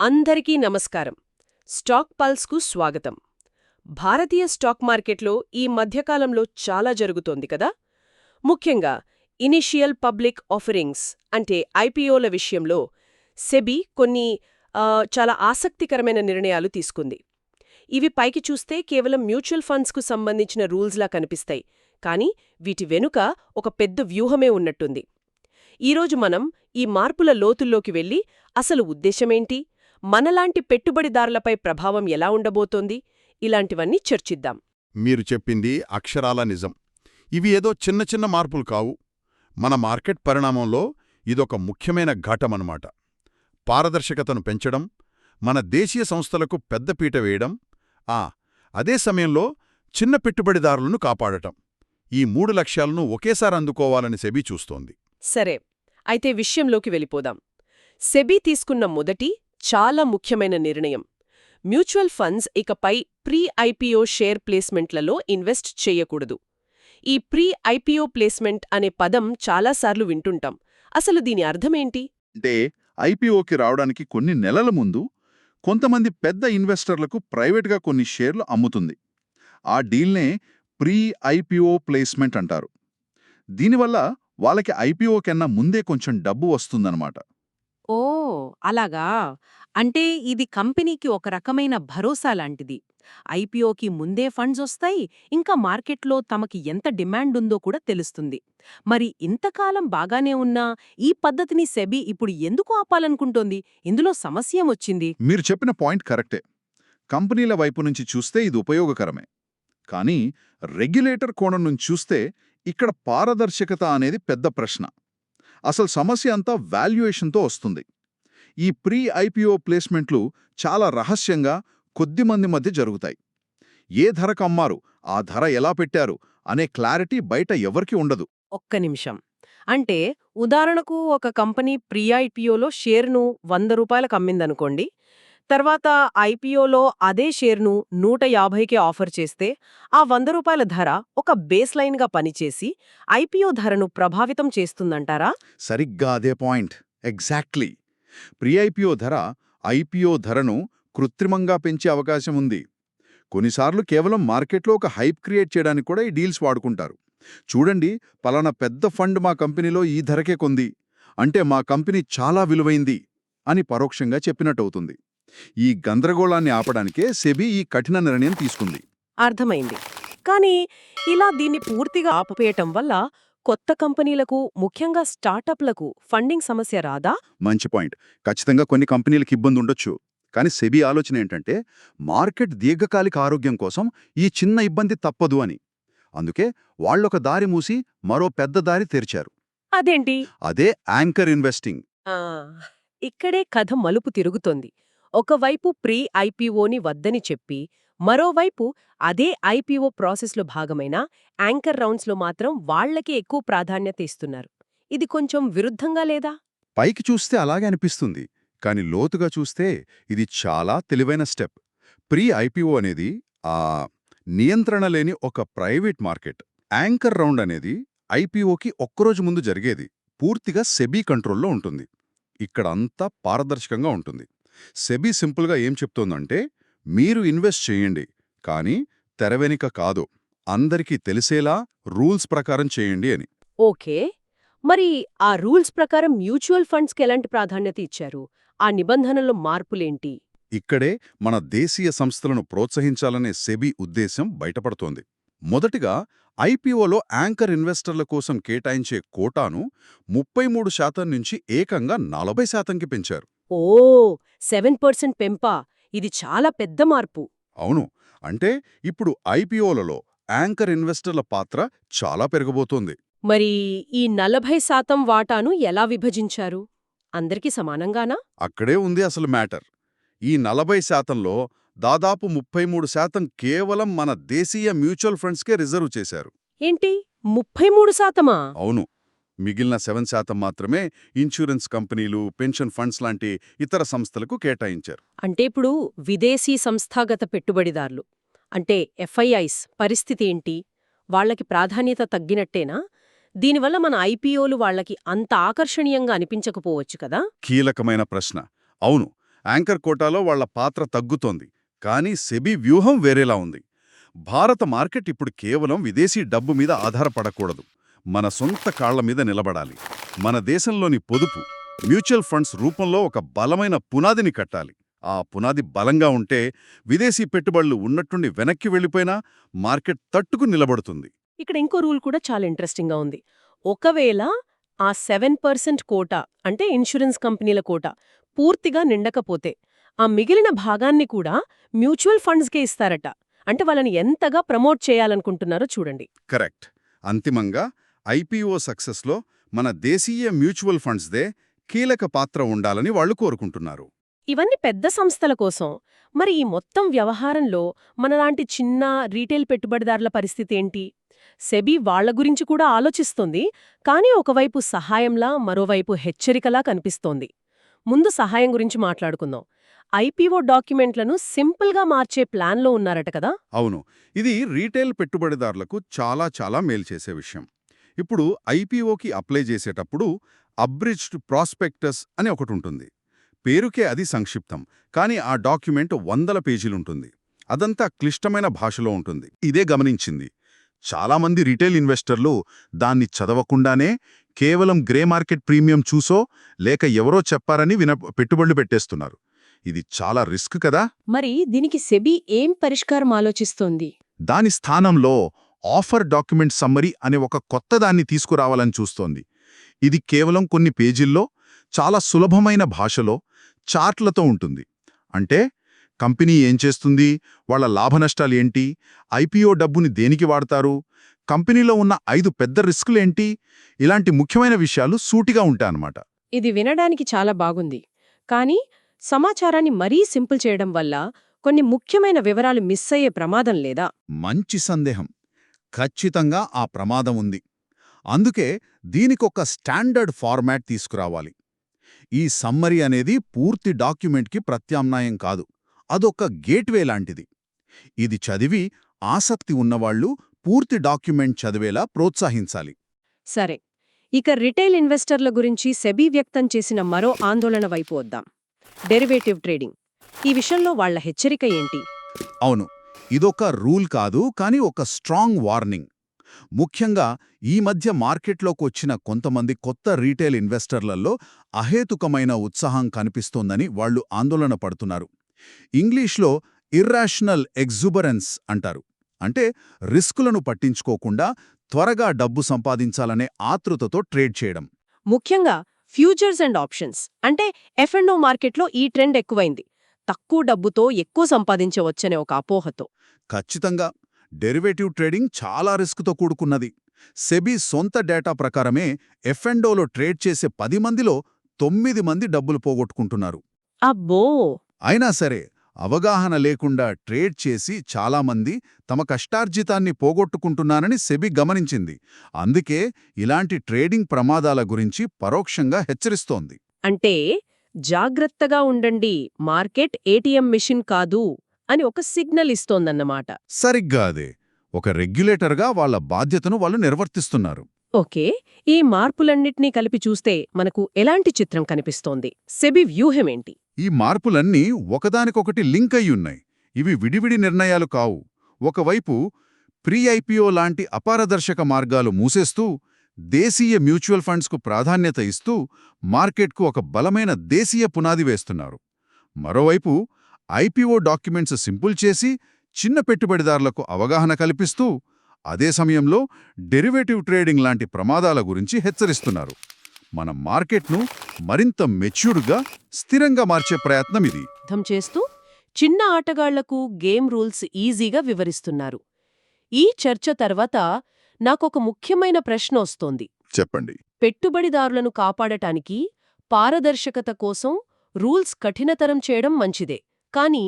అందరికీ నమస్కారం. స్టాక్ పల్స్కు స్వాగతం. భారతీయ స్టాక్ మార్కెట్లో ఈ మధ్యకాలంలో చాలా జరుగుతోంది కదా? ముఖ్యంగా ఇనిషియల్ పబ్లిక్ ఆఫరింగ్స్ అంటే ఐపీఓల విషయంలో సెబీ కొన్ని చాలా ఆసక్తికరమైన నిర్ణయాలు తీసుకుంది. ఇవి పైకి చూస్తే కేవలం మ్యూచువల్ ఫండ్స్కు సంబంధించిన రూల్స్లా కనిపిస్తాయి. కానీ వీటి వెనుక ఒక పెద్ద వ్యూహమే ఉన్నట్టుంది. ఈరోజు మనం ఈ మార్పుల లోతుల్లోకి వెళ్ళి అసలు ఉద్దేశమేంటి? మనలాంటి పెట్టుబడిదారులపై ప్రభావం ఎలా ఉండబోతోంది? ఇలాంటివన్నీ చర్చిద్దాం. మీరు చెప్పింది అక్షరాల నిజం. ఇవి ఏదో చిన్న చిన్న మార్పులు కావు. మన మార్కెట్ పరిణామంలో ఇదొక ముఖ్యమైన ఘటమన్నమాట పారదర్శకతను పెంచడం మన దేశీయ సంస్థలకు పెద్దపీట వేయడం ఆ అదే సమయంలో చిన్న పెట్టుబడిదారులను కాపాడటం. ఈ మూడు లక్ష్యాలను ఒకేసారి అందుకోవాలని సెబీ చూస్తోంది. సరే అయితే విషయంలోకి వెళ్ళిపోదాం. సెబీ తీసుకున్న మొదటి చాలా ముఖ్యమైన నిర్ణయం. మ్యూచువల్ ఫండ్స్ ఇకపై ప్రీ ఐపీఓ షేర్ ప్లేస్మెంట్లలో ఇన్వెస్ట్ చేయకూడదు. ఈ ప్రీ ఐపీఓ ప్లేస్మెంట్ అనే పదం చాలాసార్లు వింటుంటాం. అసలు దీని అర్థమేంటి అంటే ఐపీఓకి రావడానికి కొన్ని నెలల ముందు కొంతమంది పెద్ద ఇన్వెస్టర్లకు ప్రైవేట్గా కొన్ని షేర్లు అమ్ముతుంది. ఆ డీల్నే ప్రీ ఐపీఓ ప్లేస్మెంట్ అంటారు. దీనివల్ల వాళ్ళకి ఐపీఓ కన్నా ముందే కొంచెం డబ్బు వస్తుందన్నమాట. ఓ! అలాగా? అంటే ఇది కంపెనీకి ఒక రకమైన భరోసా లాంటిది. ఐపీఓకి ముందే ఫండ్స్ వస్తాయి ఇంకా మార్కెట్లో తమకి ఎంత డిమాండ్ ఉందో కూడా తెలుస్తుంది. మరి ఇంతకాలం బాగానే ఉన్నా ఈ పద్ధతిని సెబీ ఇప్పుడు ఎందుకు ఆపాలనుకుంటోంది? ఇందులో సమస్య వచ్చింది మీరు చెప్పిన పాయింట్ కరెక్టే. కంపెనీల వైపు నుంచి చూస్తే ఇది ఉపయోగకరమే. కానీ రెగ్యులేటర్ కోణం నుంచి చూస్తే ఇక్కడ పారదర్శకత అనేది పెద్ద ప్రశ్న. అసలు సమస్య అంతా వాల్యుయేషన్తో వస్తుంది. ఈ ప్రీ ఐపీఓ ప్లేస్మెంట్లు చాలా రహస్యంగా కొద్దిమంది మధ్య జరుగుతాయి. ఏ ధరకు అమ్మారు ఆ ధర ఎలా పెట్టారు అనే క్లారిటీ బయట ఎవరికీ ఉండదు. ఒక్క నిమిషం. అంటే ఉదాహరణకు ఒక కంపెనీ ప్రీ ఐపీఓలో షేర్ను వంద రూపాయలకు అమ్మిందనుకోండి తర్వాత ఐపీఓలో అదే షేర్ను నూట యాభైకి ఆఫర్ చేస్తే ఆ వంద రూపాయల ధర ఒక బేస్ లైన్గా పనిచేసి ఐపీఓ ధరను ప్రభావితం చేస్తుందంటారా? సరిగ్గా అదే పాయింట్. ఎగ్జాక్ట్లీ. ప్రీ ఐపీఓ ధర ఐపీఓ ధరను కృత్రిమంగా పెంచే అవకాశం ఉంది. కొన్నిసార్లు కేవలం మార్కెట్లో ఒక హైప్ క్రియేట్ చేయడానికి కూడా ఈ డీల్స్ వాడుకుంటారు. చూడండి పలానా పెద్ద ఫండ్ మా కంపెనీలో ఈ ధరకే కొంది. అంటే మా కంపెనీ చాలా విలువైంది అని పరోక్షంగా చెప్పినట్టవుతుంది. ఈ గందరగోళాన్ని ఆపడానికే సెబీ ఈ కఠిన నిర్ణయం తీసుకుంది. అర్థమైంది. కానీ ఇలా దీన్ని పూర్తిగా ఆపపేయటం వల్ల కొత్త కంపెనీలకు ముఖ్యంగా స్టార్టప్లకు ఫండింగ్ సమస్య రాదా? మంచి పాయింట్. ఖచ్చితంగా కొన్ని కంపెనీలకు ఇబ్బంది ఉండొచ్చు. కానీ సెబీ ఆలోచన ఏంటంటే మార్కెట్ దీర్ఘకాలిక ఆరోగ్యం కోసం ఈ చిన్న ఇబ్బంది తప్పదు అని. అందుకే వాళ్ళొక దారి మూసి మరో పెద్ద దారి తెరిచారు. అదేంటి? అదే యాంకర్ ఇన్వెస్టింగ్. ఇక్కడే కథ మలుపు తిరుగుతోంది. ఒకవైపు ప్రీ ఐపీఓని వద్దని చెప్పి మరోవైపు అదే ఐపీఓ ప్రాసెస్లో భాగమైన యాంకర్ రౌండ్స్లో మాత్రం వాళ్ళకే ఎక్కువ ప్రాధాన్యత ఇస్తున్నారు. ఇది కొంచెం విరుద్ధంగా లేదా? పైకి చూస్తే అలాగే అనిపిస్తుంది కానీ లోతుగా చూస్తే ఇది చాలా తెలివైన స్టెప్. ప్రీ ఐపీఓ అనేది ఆ నియంత్రణ లేని ఒక ప్రైవేట్ మార్కెట్. యాంకర్ రౌండ్ అనేది ఐపీఓకి ఒక్కరోజు ముందు జరిగేది పూర్తిగా సెబీ కంట్రోల్లో ఉంటుంది. ఇక్కడ అంతా పారదర్శకంగా ఉంటుంది. సెబీ సింపుల్గా ఏం చెప్తోందంటే మీరు ఇన్వెస్ట్ చేయండి కానీ తెరవెనిక కాదు అందరికీ తెలిసేలా రూల్స్ ప్రకారం చేయండి అని. ఓకే. మరి ఆ రూల్స్ ప్రకారం మ్యూచువల్ ఫండ్స్కి ఎలాంటి ప్రాధాన్యత ఇచ్చారు? ఆ నిబంధనల్లో మార్పులేంటి? ఇక్కడే మన దేశీయ సంస్థలను ప్రోత్సహించాలనే సెబీ ఉద్దేశం బయటపడుతోంది. మొదటిగా ఐపీఓలో యాంకర్ ఇన్వెస్టర్ల కోసం కేటాయించే కోటాను ముప్పై మూడు శాతం నుంచి ఏకంగా నలభై శాతంకి పెంచారు. ఓ సెవెన్ పర్సెంట్ పెంపా. ఇది చాలా పెద్ద మార్పు. అవును. అంటే ఇప్పుడు ఐపీఓలలో యాంకర్ ఇన్వెస్టర్ల పాత్ర చాలా పెరగబోతోంది మరి ఈ నలభై శాతం వాటాను ఎలా విభజించారు? అందరికీ సమానంగానా? అక్కడే ఉంది అసలు మ్యాటర్. ఈ నలభై శాతంలో దాదాపు ముప్పై మూడు శాతం కేవలం మన దేశీయ మ్యూచువల్ ఫండ్స్కే రిజర్వ్ చేశారు. ఏంటి? ముప్పై మూడు శాతమా? అవును. మిగిలిన సెవెన్ శాతం మాత్రమే ఇన్సూరెన్స్ కంపెనీలు పెన్షన్ ఫండ్స్ లాంటి ఇతర సంస్థలకు కేటాయించారు. అంటే ఇప్పుడు విదేశీ సంస్థాగత పెట్టుబడిదారులు అంటే ఎఫ్ఐఐస్ పరిస్థితి ఏంటి? వాళ్ళకి ప్రాధాన్యత తగ్గినట్టేనా? దీనివల్ల మన ఐపీఓలు వాళ్ళకి అంత ఆకర్షణీయంగా అనిపించకపోవచ్చు కదా? కీలకమైన ప్రశ్న. అవును యాంకర్ కోటాలో వాళ్ళ పాత్ర తగ్గుతోంది కానీ సెబీ వ్యూహం వేరేలా ఉంది. భారత మార్కెట్ ఇప్పుడు కేవలం విదేశీ డబ్బు మీద ఆధారపడకూడదు. మన సొంత కాళ్ళ మీద నిలబడాలి. మన దేశంలోని పొదుపు మ్యూచువల్ ఫండ్స్ రూపంలో ఒక బలమైన పునాదిని కట్టాలి. ఆ పునాది బలంగా ఉంటే విదేశీ పెట్టుబడులు ఉన్నట్టుండి వెనక్కి వెళ్ళిపోయినా మార్కెట్ తట్టుకు నిలబడుతుంది. ఇక్కడ ఇంకో రూల్ కూడా చాలా ఇంట్రెస్టింగ్గా ఉంది. ఒకవేళ ఆ సెవెన్ పర్సెంట్ కోట అంటే ఇన్సూరెన్స్ కంపెనీల కోట పూర్తిగా నిండకపోతే ఆ మిగిలిన భాగాన్ని కూడా మ్యూచువల్ ఫండ్స్కే ఇస్తారట. అంటే వాళ్ళని ఎంతగా ప్రమోట్ చేయాలనుకుంటున్నారో చూడండి. కరెక్ట్. అంతిమంగా ఐపీఓ సక్సెస్లో మన దేశీయ మ్యూచువల్ ఫండ్స్దే కీలక పాత్ర ఉండాలని వాళ్ళు కోరుకుంటున్నారు. ఇవన్నీ పెద్ద సంస్థల కోసం. మరి ఈ మొత్తం వ్యవహారంలో మనలాంటి చిన్న రీటైల్ పెట్టుబడిదారుల పరిస్థితి ఏంటి? సెబీ వాళ్ళ గురించి కూడా ఆలోచిస్తోంది కానీ ఒకవైపు సహాయంలా మరోవైపు హెచ్చరికలా కనిపిస్తోంది. ముందు సహాయం గురించి మాట్లాడుకుందాం. ఐపీఓ డాక్యుమెంట్లను సింపుల్గా మార్చే ప్లాన్లో ఉన్నారట కదా? అవును. ఇది రీటైల్ పెట్టుబడిదారులకు చాలా చాలా మేలు చేసే విషయం. ఇప్పుడు ఐపీఓకి అప్లై చేసేటప్పుడు అబ్రిడ్జ్డ్ ప్రాస్పెక్టస్ అని ఒకటి ఉంటుంది పేరుకే అది సంక్షిప్తం కానీ ఆ డాక్యుమెంట్ వందల పేజీలుంటుంది. అదంతా క్లిష్టమైన భాషలో ఉంటుంది. ఇదే గమనించింది. చాలామంది రిటైల్ ఇన్వెస్టర్లు దాన్ని చదవకుండానే కేవలం గ్రే మార్కెట్ ప్రీమియం చూసో లేక ఎవరో చెప్పారని విన పెట్టుబడులు పెట్టేస్తున్నారు. ఇది చాలా రిస్క్ కదా? మరి దీనికి సెబీ ఏం పరిష్కారం ఆలోచిస్తోంది? దాని స్థానంలో ఆఫర్ డాక్యుమెంట్ సమ్మరీ అనే ఒక కొత్త దాన్ని తీసుకురావాలని చూస్తోంది. ఇది కేవలం కొన్ని పేజీల్లో చాలా సులభమైన భాషలో చార్ట్లతో ఉంటుంది. అంటే కంపెనీ ఏం చేస్తుంది? వాళ్ళ లాభనష్టాలు ఏంటి? ఐపీఓ డబ్బుని దేనికి వాడతారు? కంపెనీలో ఉన్న ఐదు పెద్ద రిస్కులేంటి ఇలాంటి ముఖ్యమైన విషయాలు సూటిగా ఉంటాయన్నమాట. ఇది వినడానికి చాలా బాగుంది. కానీ సమాచారాన్ని మరీ సింపుల్ చేయడం వల్ల కొన్ని ముఖ్యమైన వివరాలు మిస్ అయ్యే ప్రమాదం లేదా? మంచి సందేహం. ఖచ్చితంగా ఆ ప్రమాదం ఉంది. అందుకే దీనికొక స్టాండర్డ్ ఫార్మాట్ తీసుకురావాలి. ఈ సమ్మరీ అనేది పూర్తి డాక్యుమెంట్కి ప్రత్యామ్నాయం కాదు. అదొక గేట్వే లాంటిది. ఇది చదివి ఆసక్తి ఉన్నవాళ్ళు పూర్తి డాక్యుమెంట్ చదివేలా ప్రోత్సహించాలి. సరే. ఇక రిటైల్ ఇన్వెస్టర్ల గురించి సెబీ వ్యక్తం చేసిన మరో ఆందోళన వైపు వద్దాం. Derivative trading. ఈ విషయంలో వాళ్ళ హెచ్చరిక ఏంటి? అవును. ఇదొక రూల్ కాదు కానీ ఒక స్ట్రాంగ్ వార్నింగ్. ముఖ్యంగా ఈ మధ్య మార్కెట్లోకి వచ్చిన కొంతమంది కొత్త రీటైల్ ఇన్వెస్టర్లలో అహేతుకమైన ఉత్సాహం కనిపిస్తోందని వాళ్ళు ఆందోళన పడుతున్నారు. ఇంగ్లీష్లో ఇర్రాషనల్ ఎగ్జుబరెన్స్ అంటారు. అంటే రిస్కులను పట్టించుకోకుండా త్వరగా డబ్బు సంపాదించాలనే ఆతృతతో ట్రేడ్ చేయడం. ముఖ్యంగా ఫ్యూచర్స్ అండ్ ఆప్షన్స్. అంటే ఎఫ్ఎండో మార్కెట్లో ఈ ట్రెండ్ ఎక్కువైంది. తక్కువ డబ్బుతో ఎక్కువ సంపాదించవచ్చనే ఒక అపోహతో. ఖచ్చితంగా. డెరివేటివ్ ట్రేడింగ్ చాలా రిస్క్తో కూడుకున్నది. సెబీ సొంత డేటా ప్రకారమే ఎఫ్ఎండోలో ట్రేడ్ చేసే పది మందిలో తొమ్మిది మంది డబ్బులు పోగొట్టుకుంటున్నారు. అబ్బో! అయినా సరే అవగాహన లేకుండా ట్రేడ్ చేసి చాలామంది తమ కష్టార్జితాన్ని పోగొట్టుకుంటున్నారని సెబీ గమనించింది. అందుకే ఇలాంటి ట్రేడింగ్ ప్రమాదాల గురించి పరోక్షంగా హెచ్చరిస్తోంది. అంటే జాగ్రత్తగా ఉండండి మార్కెట్ ఏటీఎం మిషన్ కాదు అని ఒక సిగ్నల్ ఇస్తోందన్నమాట. సరిగ్గా అదే. ఒక రెగ్యులేటర్గా వాళ్ళ బాధ్యతను వాళ్ళు నిర్వర్తిస్తున్నారు. ఓకే. ఈ మార్పులన్నిటినీ కలిపి చూస్తే మనకు ఎలాంటి చిత్రం కనిపిస్తోంది? సెబీ వ్యూహమేంటి ఈ మార్పులన్నీ ఒకదానికొకటి లింక్ అయ్యున్నాయి ఇవి విడివిడి నిర్ణయాలు కావు. ఒకవైపు ప్రీ ఐపీఓ లాంటి అపారదర్శక మార్గాలు మూసేస్తూ దేశీయ మ్యూచువల్ ఫండ్స్కు ప్రాధాన్యత ఇస్తూ మార్కెట్కు ఒక బలమైన దేశీయ పునాది వేస్తున్నారు. మరోవైపు ఐపీఓ డాక్యుమెంట్స్ సింపుల్ చేసి చిన్న పెట్టుబడిదారులకు అవగాహన కల్పిస్తూ అదే సమయంలో డెరివేటివ్ ట్రేడింగ్ లాంటి ప్రమాదాల గురించి హెచ్చరిస్తున్నారు. మన మార్కెట్ను మరింత మెచ్యూర్డ్గా స్థిరంగా మార్చే ప్రయత్నం ఇది. చేస్తూ చిన్న ఆటగాళ్ళకు గేమ్ రూల్స్ ఈజీగా వివరిస్తున్నారు. ఈ చర్చ తర్వాత నాకొక ముఖ్యమైన ప్రశ్న వస్తోంది. చెప్పండి. పెట్టుబడిదారులను కాపాడటానికి పారదర్శకత కోసం రూల్స్ కఠినతరం చేయడం మంచిదే. కానీ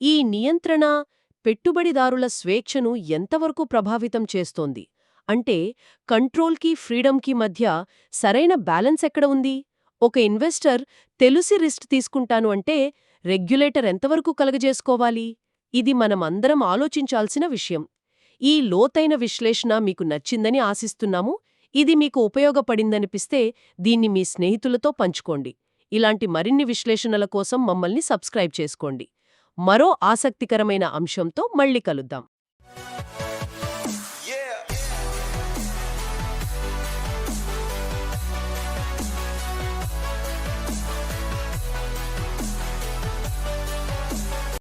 ఈ నియంత్రణ పెట్టుబడిదారుల స్వేచ్ఛను ఎంతవరకు ప్రభావితం చేస్తోంది? అంటే కంట్రోల్కి ఫ్రీడమ్కి మధ్య సరైన బ్యాలెన్స్ ఎక్కడ ఉంది? ఒక ఇన్వెస్టర్ తెలిసి రిస్క్ తీసుకుంటాను అంటే రెగ్యులేటర్ ఎంతవరకు కలగజేసుకోవాలి? ఇది మనమందరం ఆలోచించాల్సిన విషయం. ఈ లోతైన విశ్లేషణ మీకు నచ్చిందని ఆశిస్తున్నాము. ఇది మీకు ఉపయోగపడిందనిపిస్తే దీన్ని మీ స్నేహితులతో పంచుకోండి. ఇలాంటి మరిన్ని విశ్లేషణల కోసం మమ్మల్ని సబ్స్క్రైబ్ చేసుకోండి. మరో ఆసక్తికరమైన అంశంతో మళ్ళీ కలుద్దాం.